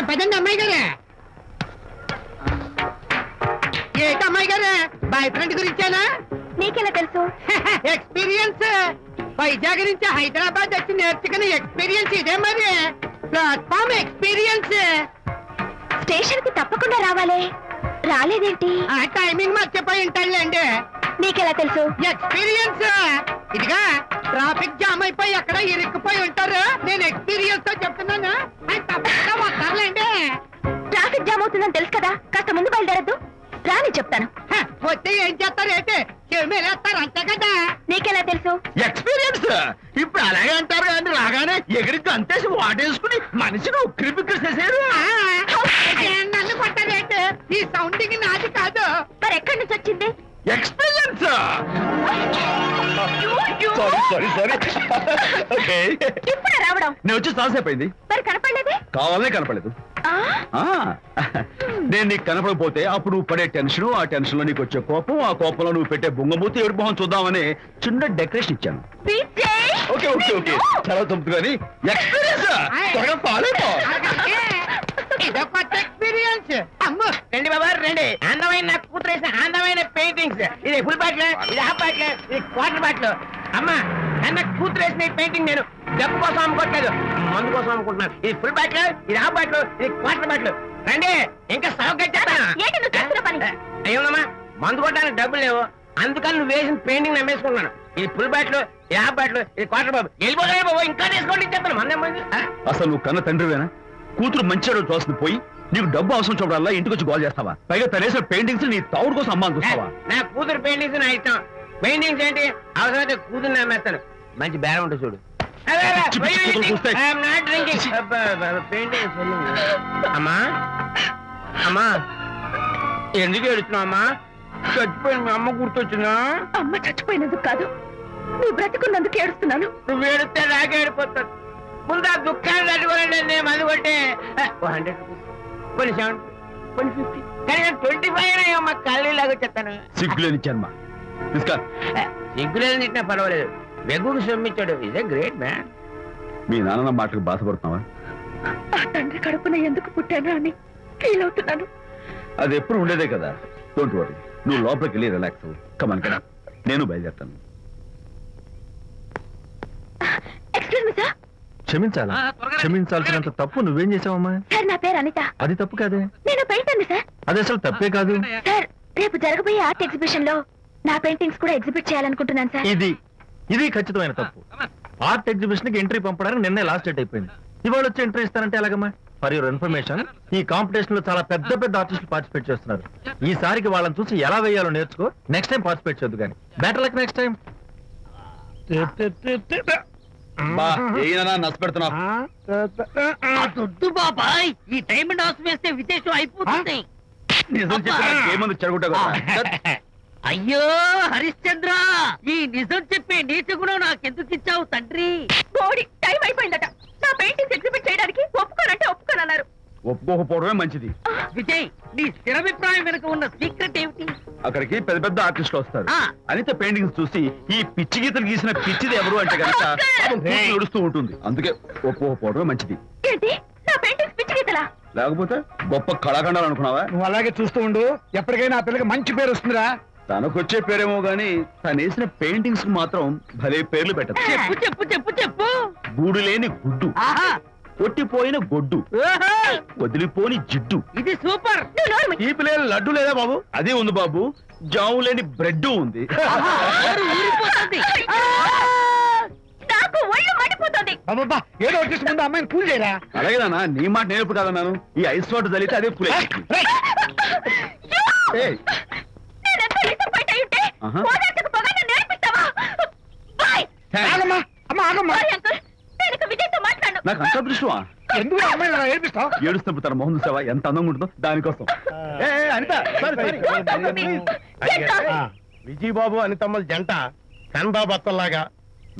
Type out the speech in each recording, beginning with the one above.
పదండి అమ్మాయి గారే. ఏంటి అమ్మాయి గారే? బాయ్ ఫ్రెండ్ గురించేనా? నీకెలా తెలుసు? ఎక్స్పీరియన్స్. వైజాగ్ నుంచి హైదరాబాద్ వచ్చి నేర్చుకునే ఎక్స్పీరియన్స్ ఇదే మరి. Platform experience. స్టేషన్కి తప్పకుండా రావాలే. రాలేదేంటి? ఆ టైమింగ్ మర్చిపోయి ఉంటాడులేండి నీకెలా తెలుసు? ఎక్స్పీరియన్స్. ఇదిగా ట్రాఫిక్ జామ్ అయిపోయి ఎక్కడ ఇరుక్కుపోయి ఉంటారు. నేను ఎక్స్పీరియన్స్తో చెప్తున్నాను. ఆయన తప్పకుండా వస్తారులేండి. ట్రాఫిక్ జామ్ అవుతుందని తెలుసు కదా? కాస్త ముందు బయలుదేరద్దు. రాని చెప్తాను. హ, వస్తే ఏం చేస్తారు? ఏంటి? చెమేలేస్తారు అంతే కదా? నీకెలా తెలుసు? ఎక్స్పీరియన్స్ ఇప్పుడు అలాగే అంటారు కానీ రాగానే ఎగిరికి అంతేసి వాటేసుకుని మనిషిని ఉక్కిరి బిక్కిరి చేసేరు ఆ, ఏ, నన్ను కొట్టారేంటి ఈ సౌండింగ్ నాది కాదు. మరి ఎక్కడి నుంచి వచ్చింది? Experience sorry sorry sorry okay ఇప్పుడే రావడం. నేను వచ్చి చాలాసేపు అయింది మరి కనపడలేదే? కావాలనే కనపడలేదు. ఆ, నేను నీకు కనపడకపోతే అప్పుడు నువ్వు పడే టెన్షన్ ఆ టెన్షన్లో నీకు వచ్చే కోపం ఆ కోపంలో నువ్వు పెట్టే బొంగమూతి ఏడు మొహం చూద్దామని చిన్న డెకరేషన్ ఇచ్చాను. విజయ్! Okay okay okay. చాలా తప్పుదు కానీ ఎక్స్పీరియన్స్! త్వరగా. ఇదో కొత్త ఎక్స్పీరియన్స్. అమ్ము! రండి బాబా రండి. అందమైన నాకు కూతురు వేసిన అందమైన పెయింటింగ్స్. ఇది ఫుల్ బాటిల్ ఇది హాఫ్ బాటిల్ ఇది క్వార్టర్ బాటిల్. అమ్మా అన్న కూతురు వేసిన ఈ పెయింటింగ్ నేను డబ్బు కోసం అమ్ముకోవట్లేదు మందు కోసం అమ్ముకుంటున్నాను. ఇది ఫుల్ బాటిల్ ఇది హాఫ్ బాటిల్ ఇది క్వార్టర్ బాటిల్ రండి ఇంకా సౌకర్యం ఏంటి నువ్వు చేస్తున్న పని? అయ్యోనమ్మా మందు కొట్టడానికి డబ్బులు లేవు. అందుకని నువ్వు వేసిన పెయింటింగ్ నమ్మేసుకుంటున్నాను. ఇది ఫుల్ బాటిల్ ఇది హాఫ్ బాటిల్ ఇది క్వార్టర్ బాబు. వెళ్ళిపోతాయి బాబు ఇంకా తీసుకోండి చెప్తాను. మందే మంది? అసలు నువ్వు కన్న తండ్రివేనా? కూతురు మంచిగా చూస్తుంది పోయి నీకు డబ్బు అవసరం చూడాలా ఇంటికి వచ్చి గోల్ చేస్తావా? పైగా తనేసిన పెయింటింగ్స్ నీ తౌడు కోసం అమ్మాని చూస్తావా? నా కూతురు పెయింటింగ్స్ నా ఇష్టం. పెయింటింగ్స్ ఏంటి? అవసరమైతే కూతురు నమ్మేస్తాను. మంచి బేరం ఉంటుంది చూడు. అమ్మా. అమ్మా. ఎందుకు ఏడుస్తున్నావు అమ్మా? చచ్చిపోయిన మీ అమ్మ గుర్తొచ్చిందా? అమ్మ చచ్చిపోయినందుకు కాదు. నువ్వు బ్రతుకున్నందుకు ఏడుస్తున్నాను. నువ్వు ఏడితే నాకే ఏడిపోతాను ముందు ఆ దుఃఖాన్ని తట్టుకోవాలంటే నేను మందు కొట్టే. హండ్రెడ్ కొన్ని సెవెన్ కొన్ని ఫిఫ్టీ కానీ ట్వంటీ ఫైవ్ అమ్మా కళ్ళు లాగా చెప్తాను. సిగ్గులేని జన్మ తీసుకా సిగ్గులేదు తిట్టినా పర్వాలేదు. వెగుడు సొమ్మిచ్చాడు. ఇదే గ్రేట్ మ్యాన్ మీ నాన్న మాటకు బాధపడుతున్నావా? ఆ తండ్రి కడుపున ఎందుకు పుట్టాను అని ఫీల్ అవుతున్నాను అది ఎప్పుడు ఉండేదే కదా. డోంట్ వరీ నువ్వు లోపలికి వెళ్ళి రిలాక్స్ అవ్వు. కమన్ కదా నేను బయలుదేరుతాను. Excuse me sir క్షమించాలా? క్షమించాల్సినంత తప్పు నువ్వేం చేసావమ్మా సార్ నా పేరు అనిత. అది తప్పు కాదే? నేను పెయింటర్ సార్ అది అసలు తప్పే కాదు. సార్ రేపు జరగబోయే ఆర్ట్ ఎగ్జిబిషన్లో నా పెయింటింగ్స్ కూడా ఎగ్జిబిట్ చేయాలనుకుంటున్నాను సార్. ఇది ఇది ఖచ్చితమైన తప్పు. ఆర్ట్ ఎగ్జిబిషన్కి ఎంట్రీ పంపడానికి నిన్నే లాస్ట్ డేట్ అయిపోయింది. ఇవాళ వచ్చి ఎంట్రీ ఇస్తారంటే ఎలాగమ్మా? ఫర్ యువర్ ఇన్ఫర్మేషన్ ఈ కాంపిటీషన్లో చాలా పెద్ద పెద్ద ఆర్టిస్టులు పార్టిసిపేట్ చేస్తున్నారు. ఈసారికి వాళ్ళని చూసి ఎలా వేయాలో నేర్చుకో నెక్స్ట్ టైం పార్టిసిపేట్ చేయొద్దు కానీ. బెటర్ లక్ నెక్స్ట్ టైం బా ఏనా నచ్చ పెడుతున్నావు. దొద్దు బాబాయ్. ఈ టైం డాస్ వేస్తే విశేషం అయిపోతుంది. నిజం చెప్పిన ఏమంది చెడగొట్టావు కదా అయ్యో హరిశ్చంద్ర! ఈ నిజం చెప్పే నీతి గుణం నాకెందుకు ఇచ్చావు తండ్రి? బోడి టైం అయిపోయిందట. నా పెయింటింగ్స్ ఎగ్జిబిట్ చేయడానికి ఒప్పుకోనంటే ఒప్పుకోనన్నారు. ఒప్పుకోకపోవడమే మంచిది. విజయ్ నీ స్థిరాభిప్రాయం వెనుక ఉన్న సీక్రెట్ ఏమిటి? అక్కడికి పెద్ద పెద్ద ఆర్టిస్టులు వస్తారు. ఆ. అనిత పెయింటింగ్స్ చూసి ఈ పిచ్చి గీతలు గీసిన పిచ్చిది ఎవరు అంటే కనుక పాపం కూతురు ఏడుస్తూ ఉంటుంది. అందుకే ఒప్పుకోకపోవడమే మంచిది. ఏంటి? నా పెయింటింగ్స్ పిచ్చి గీతలా? లేకపోతే గొప్ప కళాఖండాలు అనుకున్నావా? నువ్వు అలాగే చూస్తూ ఉండు. ఎప్పటికైనా ఆ పిల్లకి మంచి పేరు వస్తుందిరా. తనకొచ్చే పేరేమో గాని తను వేసిన పెయింటింగ్స్కు మాత్రం భలే పేర్లు పెట్టదు. చెప్పు చెప్పు చెప్పు చెప్పు. గూడు లేని గుడ్డు. ఆహా. కొట్టిపోయిన గొడ్డు. ఓహో, వదిలిపోని జిడ్డు. ఇది సూపర్. ఈ పిల్లలు లడ్డు లేదా బాబు? అదే ఉంది బాబు. జాము లేని బ్రెడ్ ఉంది. నోరు ఊరిపోతుంది. ఆ! నాకు ఒళ్ళు మండిపోతుంది. బాబా ఏదో వచ్చేసి ముందు అమ్మాయిని కూల్ చేయరా? అలాగే నాన్న నీ మాట నేర్పు కాదన్నాను ఈ ఐస్ వాటర్ చలితే అదే పులే ఏయ్, ఆహా. ఓదార్చకపోగా నన్ను నేర్పిస్తావా? బాయ్. థాంక్స్. ఆగమ్మా అమ్మ ఆగమ్మా సారీ అంకుల్ నేను ఇక విజయ్తో మాట్లాడను నాకు అంత దృష్టమా ఎందుకు ఏడిపిస్తావు ఏడుస్తున్నప్పుడు తన మొహం చూసావా ఎంత అందంగా ఉంటుందో దానికోసం ఏ, ఏ, Anitha sorry sorry Don't talk to me. Get lost. Vijayababu అనితమ్మల జంట కన్బా బత్తల్లాగా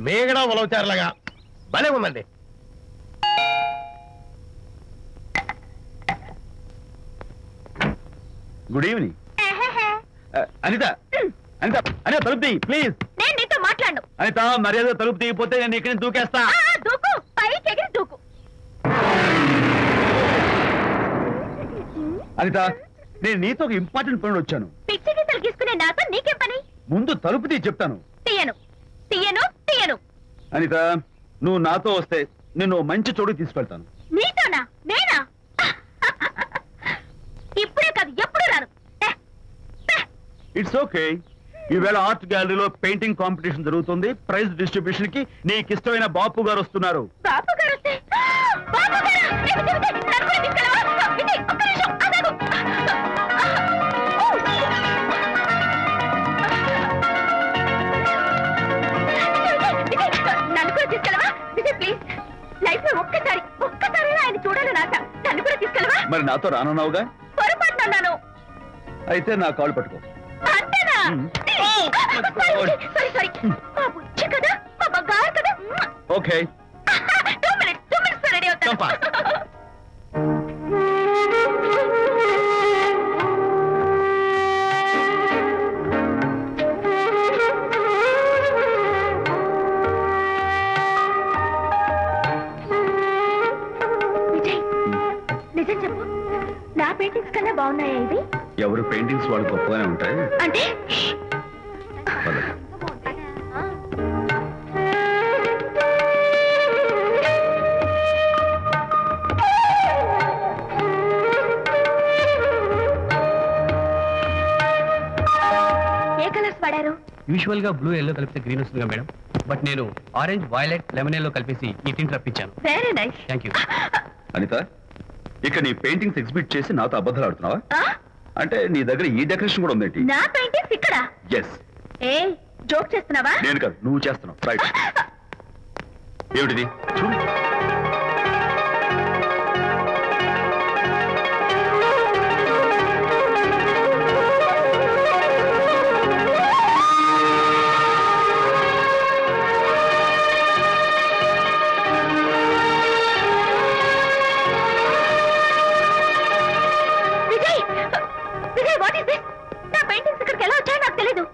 మేగడ ఉలవచారులాగా భలే ఉందండి గుడ్ ఈవినింగ్ ఎహెహె. అనిత అనిత అనిత తలుపు తీయి ప్లీజ్ నేను నీతో మాట్లాడను. అనిత మర్యాద తలుపు తీయకపోతే నేను ఇక్కడి నుంచి దూకేస్తా. ఆ, దూకు. పైకి ఎగిరి దూకు. అనిత నేను నీతో ఒక ఇంపార్టెంట్ పనులు వచ్చాను. పిచ్చి గీతలు గీసుకునే నాతో నీకేం పని? ముందు తలుపు తీ చెప్తాను. తీయను. తీయను తీయను. అనిత నువ్వు నాతో వస్తే నిన్ను ఓ మంచి చోటుకి తీసుకెళ్తాను. నీతోనా? నేనా? ఇప్పుడే కాదు ఎప్పుడు రాను. ఇట్స్ ఓకే ఈవేళ ఆర్ట్ గ్యాలరీలో పెయింటింగ్ కాంపిటీషన్ జరుగుతుంది. ప్రైజ్ డిస్ట్రిబ్యూషన్కి నీకు ఇష్టమైన బాపు గారు వస్తున్నారు. ఒక్కసారి ఒక్కసారి ఆయన చూడాలని ఆశ. నన్ను కూడా తీసుకెళ్ళవా? మరి నాతో రానన్నావుగా? అయితే నా కాళ్ళు పట్టుకో. అంతేనా. సారీ సారీ మా బుజ్జి కదా మా బంగారు కదా. Okay. Two minutes two minutes ready Come fast. అవుతాను విజయ్ నిజం చెప్పు. నా పెయింటింగ్స్ కన్నా బాగున్నాయా ఇవి? ఎవరు పెయింటింగ్స్ వాళ్ళు గొప్పగానే ఉంటాయి అంటే. ఏ కలర్స్ వాడారు? యూజువల్గా బ్లూ ఎల్లో కలిపితే గ్రీన్ వస్తుందిగా మేడం. బట్ నేను ఆరెంజ్ వైలెట్ లెమన్ ఎల్లో కలిపేసి ఈ tint రప్పించాను. Very nice thank you Anitha ఇక నీ పెయింటింగ్స్ ఎగ్జిబిట్ చేసి నాతో అబద్ధాలు ఆడుతున్నావా? అంటే నీ దగ్గర ఈ డెకరేషన్ కూడా ఉందేంటి? నా పెయింటింగ్స్ ఇక్కడ? ఎస్ ఏ? జోక్ చేస్తున్నావా? నేను కాదు నువ్వు చేస్తున్నావు. రైట్ ఏమిటిది? చూడు.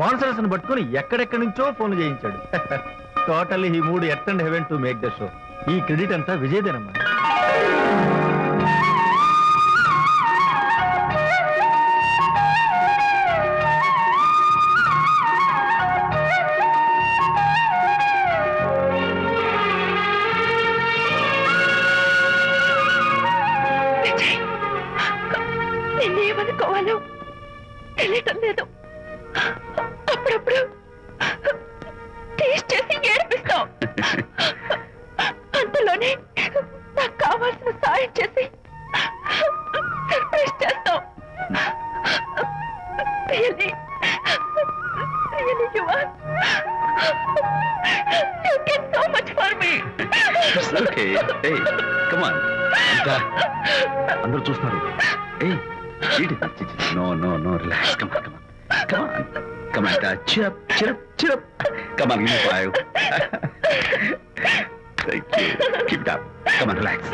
స్పాన్సర్స్ని పట్టుకుని ఎక్కడెక్కడి నుంచో ఫోన్ చేయించాడు. టోటల్లీ ఈ మూడు at and heaven to make the show. ఈ క్రెడిట్ అంతా విజయదేనమ్మా. ఓకే ఏ కమాన్ ఇంకా అందరూ చూస్తున్నారు. Hey no no no relax come on come on come on come on cheer up cheer up cheer up come on give five thank you keep it up come on relax